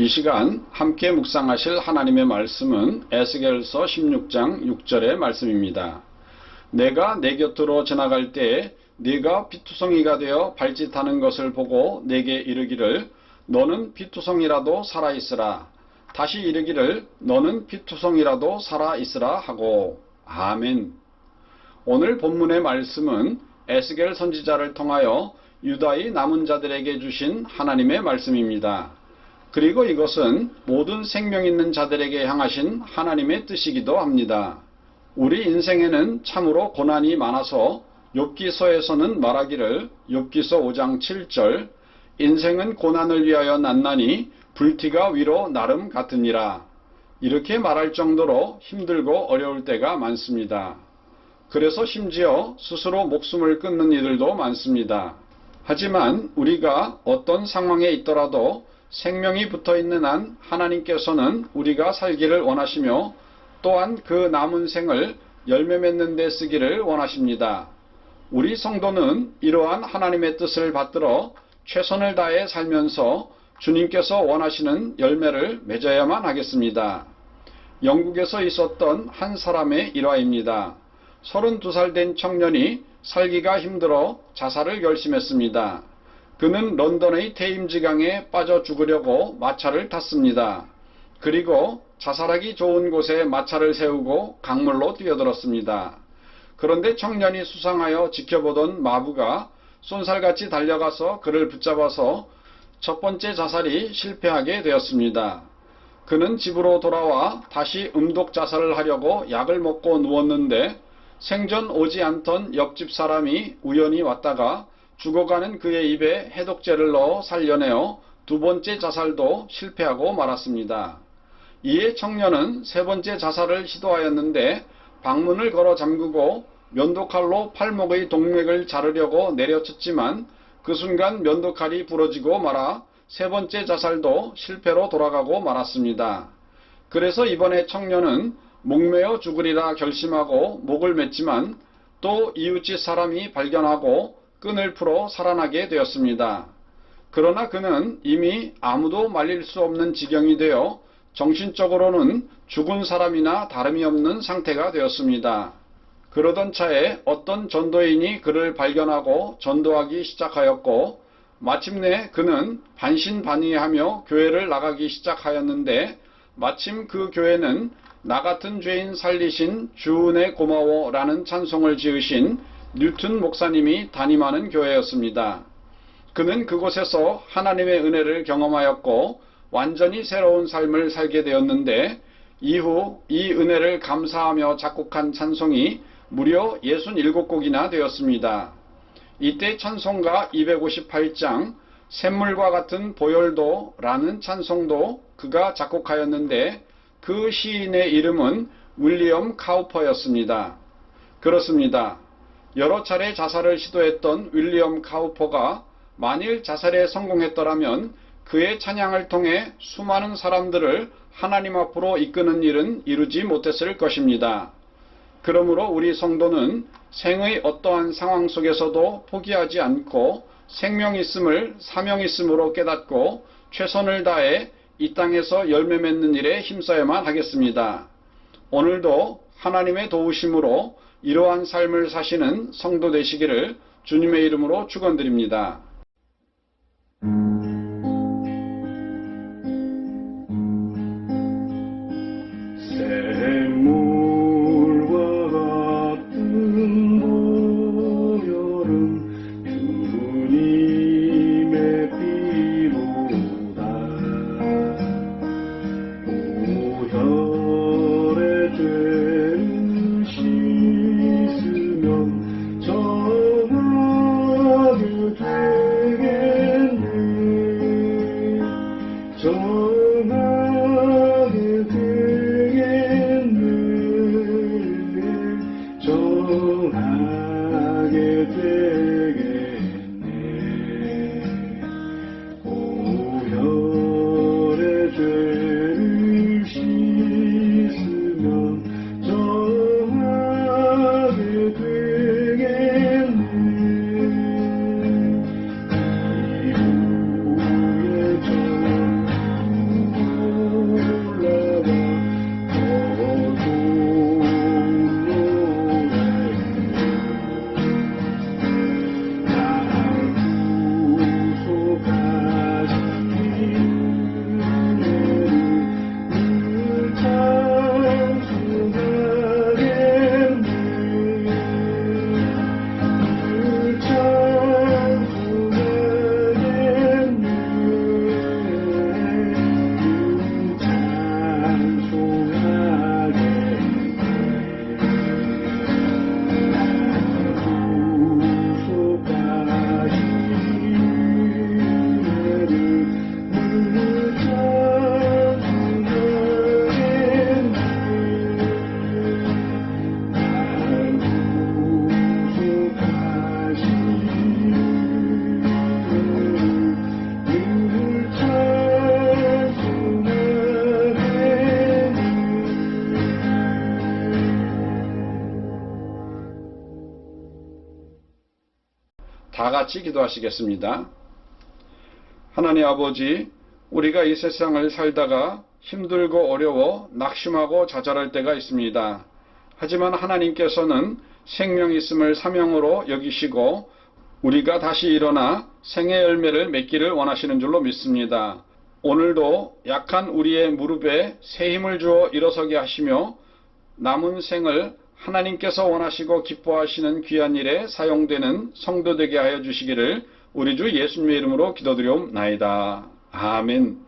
이 시간 함께 묵상하실 하나님의 말씀은 에스겔서 16장 6절의 말씀입니다. 내가 내 곁으로 지나갈 때에 네가 피투성이가 되어 발짓하는 것을 보고 내게 이르기를 너는 피투성이라도 살아 있으라. 다시 이르기를 너는 피투성이라도 살아 있으라 하고 아멘. 오늘 본문의 말씀은 에스겔 선지자를 통하여 유다의 남은 자들에게 주신 하나님의 말씀입니다. 그리고 이것은 모든 생명 있는 자들에게 향하신 하나님의 뜻이기도 합니다. 우리 인생에는 참으로 고난이 많아서 욥기서에서는 말하기를 욥기서 5장 7절 인생은 고난을 위하여 난나니 불티가 위로 나름 같으니라 이렇게 말할 정도로 힘들고 어려울 때가 많습니다. 그래서 심지어 스스로 목숨을 끊는 이들도 많습니다. 하지만 우리가 어떤 상황에 있더라도 생명이 붙어 있는 한 하나님께서는 우리가 살기를 원하시며 또한 그 남은 생을 열매 맺는 데 쓰기를 원하십니다. 우리 성도는 이러한 하나님의 뜻을 받들어 최선을 다해 살면서 주님께서 원하시는 열매를 맺어야만 하겠습니다. 영국에서 있었던 한 사람의 일화입니다. 32살 된 청년이 살기가 힘들어 자살을 결심했습니다. 그는 런던의 테임즈강에 빠져 죽으려고 마차를 탔습니다. 그리고 자살하기 좋은 곳에 마차를 세우고 강물로 뛰어들었습니다. 그런데 청년이 수상하여 지켜보던 마부가 쏜살같이 달려가서 그를 붙잡아서 첫 번째 자살이 실패하게 되었습니다. 그는 집으로 돌아와 다시 음독 자살을 하려고 약을 먹고 누웠는데 생전 오지 않던 옆집 사람이 우연히 왔다가 죽어가는 그의 입에 해독제를 넣어 살려내어 두 번째 자살도 실패하고 말았습니다. 이에 청년은 세 번째 자살을 시도하였는데 방문을 걸어 잠그고 면도칼로 팔목의 동맥을 자르려고 내려쳤지만 그 순간 면도칼이 부러지고 말아 세 번째 자살도 실패로 돌아가고 말았습니다. 그래서 이번에 청년은 목매어 죽으리라 결심하고 목을 맸지만 또 이웃집 사람이 발견하고 끈을 풀어 살아나게 되었습니다. 그러나 그는 이미 아무도 말릴 수 없는 지경이 되어 정신적으로는 죽은 사람이나 다름이 없는 상태가 되었습니다. 그러던 차에 어떤 전도인이 그를 발견하고 전도하기 시작하였고 마침내 그는 반신반의하며 교회를 나가기 시작하였는데 마침 그 교회는 나 같은 죄인 살리신 주은혜 고마워라는 찬송을 지으신 뉴튼 목사님이 담임하는 교회였습니다. 그는 그곳에서 하나님의 은혜를 경험하였고 완전히 새로운 삶을 살게 되었는데 이후 이 은혜를 감사하며 작곡한 찬송이 무려 67곡이나 되었습니다. 이때 찬송가 258장 샘물과 같은 보혈도라는 찬송도 그가 작곡하였는데 그 시인의 이름은 윌리엄 카우퍼였습니다. 그렇습니다. 여러 차례 자살을 시도했던 윌리엄 카우퍼가 만일 자살에 성공했더라면 그의 찬양을 통해 수많은 사람들을 하나님 앞으로 이끄는 일은 이루지 못했을 것입니다. 그러므로 우리 성도는 생의 어떠한 상황 속에서도 포기하지 않고 생명 있음을 사명 있음으로 깨닫고 최선을 다해 이 땅에서 열매 맺는 일에 힘써야만 하겠습니다. 오늘도 하나님의 도우심으로 이러한 삶을 사시는 성도 되시기를 주님의 이름으로 축원드립니다. 다 같이 기도하시겠습니다. 하나님 아버지, 우리가 이 세상을 살다가 힘들고 어려워 낙심하고 좌절할 때가 있습니다. 하지만 하나님께서는 생명 있음을 사명으로 여기시고 우리가 다시 일어나 생의 열매를 맺기를 원하시는 줄로 믿습니다. 오늘도 약한 우리의 무릎에 새 힘을 주어 일어서게 하시며 남은 생을 하나님께서 원하시고 기뻐하시는 귀한 일에 사용되는 성도 되게 하여 주시기를 우리 주 예수님의 이름으로 기도드리옵나이다. 아멘.